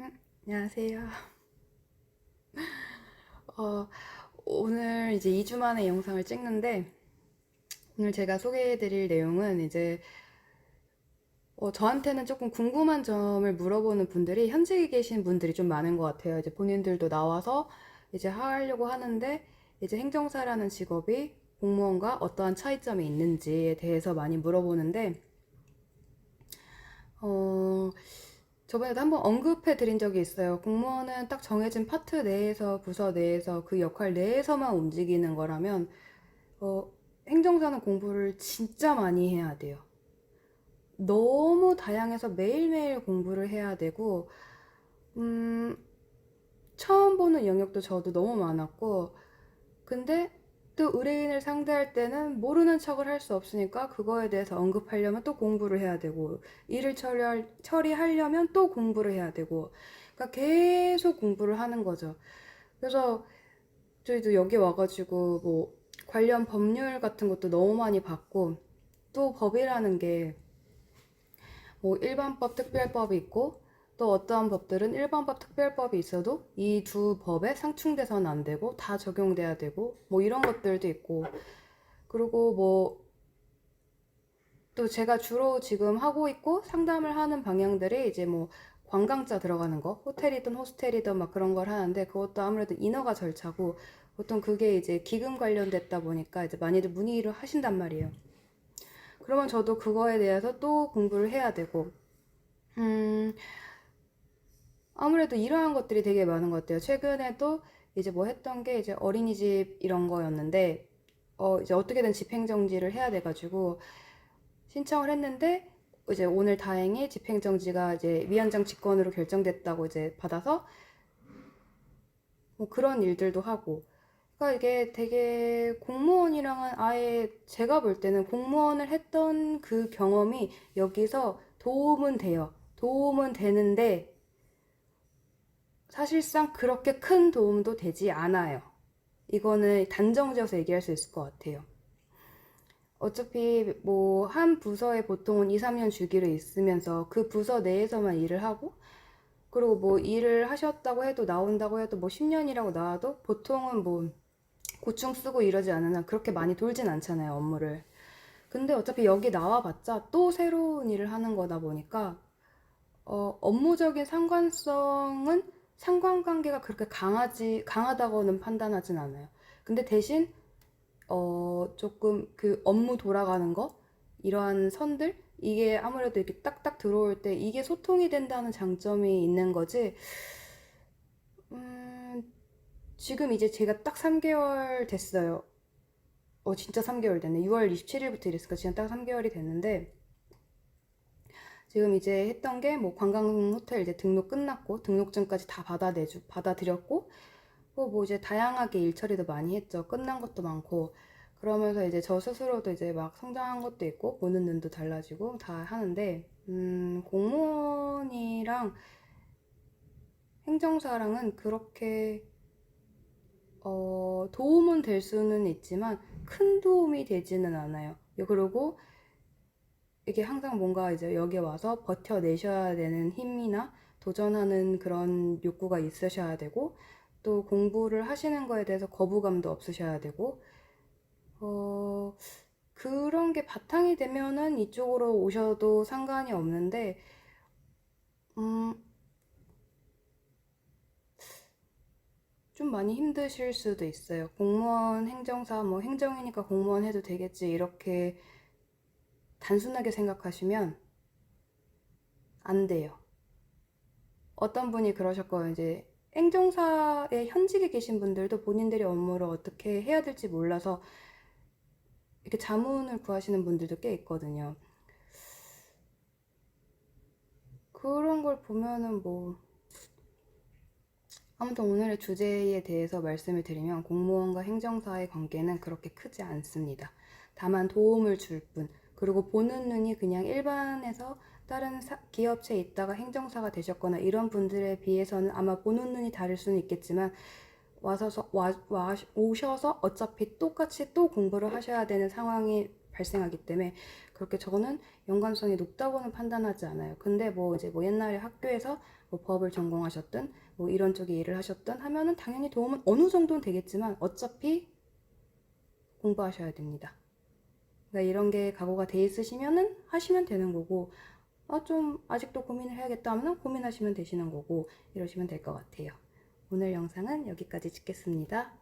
음, 안녕하세요. 어, 오늘 이제 2주 만에 영상을 찍는데, 오늘 제가 소개해드릴 내용은 이제, 어, 저한테는 조금 궁금한 점을 물어보는 분들이 현직에 계신 분들이 좀 많은 것 같아요. 이제 본인들도 나와서 이제 하려고 하는데, 이제 행정사라는 직업이 공무원과 어떠한 차이점이 있는지에 대해서 많이 물어보는데, 어, 저번에도 한번 언급해 드린 적이 있어요. 공무원은 딱 정해진 파트 내에서, 부서 내에서, 그 역할 내에서만 움직이는 거라면, 어, 행정사는 공부를 진짜 많이 해야 돼요. 너무 다양해서 매일매일 공부를 해야 되고, 음, 처음 보는 영역도 저도 너무 많았고, 근데 또 의뢰인을 상대할 때는 모르는 척을 할 수 없으니까 그거에 대해서 언급하려면 또 공부를 해야 되고, 일을 처리할, 처리하려면 또 공부를 해야 되고, 그러니까 계속 공부를 하는 거죠. 그래서 저희도 여기 와가지고 뭐 관련 법률 같은 것도 너무 많이 봤고, 또 법이라는 게 뭐 일반법, 특별법이 있고, 또 어떠한 법들은 일반법, 특별법이 있어도 이 두 법에 상충돼서는 안 되고 다 적용돼야 되고 뭐 이런 것들도 있고 그리고 뭐 또 제가 주로 지금 하고 있고 상담을 하는 방향들이 이제 뭐 관광자 들어가는 거 호텔이든 호스텔이든 막 그런 걸 하는데 그것도 아무래도 인허가 절차고 보통 그게 이제 기금 관련됐다 보니까 이제 많이들 문의를 하신단 말이에요. 그러면 저도 그거에 대해서 또 공부를 해야 되고 음 아무래도 이러한 것들이 되게 많은 것 같아요. 최근에도 이제 뭐 했던 게 이제 어린이집 이런 거였는데, 어, 이제 어떻게든 집행정지를 해야 돼가지고 신청을 했는데, 이제 오늘 다행히 집행정지가 이제 위원장 직권으로 결정됐다고 이제 받아서 뭐 그런 일들도 하고. 그러니까 이게 되게 공무원이랑은 아예 제가 볼 때는 공무원을 했던 그 경험이 여기서 도움은 돼요. 도움은 되는데, 사실상 그렇게 큰 도움도 되지 않아요. 이거는 단정지어서 얘기할 수 있을 것 같아요. 어차피 뭐 한 부서에 보통은 2, 3년 주기로 있으면서 그 부서 내에서만 일을 하고 그리고 뭐 일을 하셨다고 해도 나온다고 해도 뭐 10년이라고 나와도 보통은 뭐 고충 쓰고 이러지 한 그렇게 많이 돌진 않잖아요, 업무를. 근데 어차피 여기 나와봤자 또 새로운 일을 하는 거다 보니까 어, 업무적인 상관성은 상관관계가 그렇게 강하지, 강하다고는 판단하진 않아요. 근데 대신, 어, 조금 그 업무 돌아가는 거? 이러한 선들? 이게 아무래도 이렇게 딱딱 들어올 때 이게 소통이 된다는 장점이 있는 거지. 음, 지금 이제 제가 딱 3개월 됐어요. 어, 진짜 3개월 됐네. 6월 27일부터 이랬으니까 지금 딱 3개월이 됐는데, 지금 이제 했던 게 뭐 관광 호텔 이제 등록 끝났고 등록증까지 다 받아내주 받아들였고 뭐, 뭐 이제 다양하게 일 처리도 많이 했죠. 끝난 것도 많고 그러면서 이제 저 스스로도 이제 막 성장한 것도 있고 보는 눈도 달라지고 다 하는데 음, 공무원이랑 행정사랑은 그렇게 어, 도움은 될 수는 있지만 큰 도움이 되지는 않아요. 그리고 이게 항상 뭔가 이제 여기 와서 버텨내셔야 되는 힘이나 도전하는 그런 욕구가 있으셔야 되고 또 공부를 하시는 거에 대해서 거부감도 없으셔야 되고 어 그런 게 바탕이 되면은 이쪽으로 오셔도 상관이 없는데 음 좀 많이 힘드실 수도 있어요. 공무원, 행정사, 뭐 행정이니까 공무원 해도 되겠지 이렇게 단순하게 생각하시면 안 돼요. 어떤 분이 그러셨거든요. 이제 행정사에 현직에 계신 분들도 본인들의 업무를 어떻게 해야 될지 몰라서 이렇게 자문을 구하시는 분들도 꽤 있거든요. 그런 걸 보면은 뭐 아무튼 오늘의 주제에 대해서 말씀을 드리면 공무원과 행정사의 관계는 그렇게 크지 않습니다. 다만 도움을 줄 뿐. 그리고 보는 눈이 그냥 일반에서 다른 사, 기업체에 있다가 행정사가 되셨거나 이런 분들에 비해서는 아마 보는 눈이 다를 수는 있겠지만 와서 와, 와 오셔서 어차피 똑같이 또 공부를 하셔야 되는 상황이 발생하기 때문에 그렇게 저는 연관성이 높다고는 판단하지 않아요. 근데 뭐 이제 뭐 옛날에 학교에서 뭐 법을 전공하셨든 뭐 이런 쪽에 일을 하셨든 하면은 당연히 도움은 어느 정도는 되겠지만 어차피 공부하셔야 됩니다. 그러니까 이런 게 각오가 돼 있으시면은 하시면 되는 거고 아, 좀 아직도 고민을 해야겠다 하면 고민하시면 되시는 거고 이러시면 될 것 같아요. 오늘 영상은 여기까지 찍겠습니다.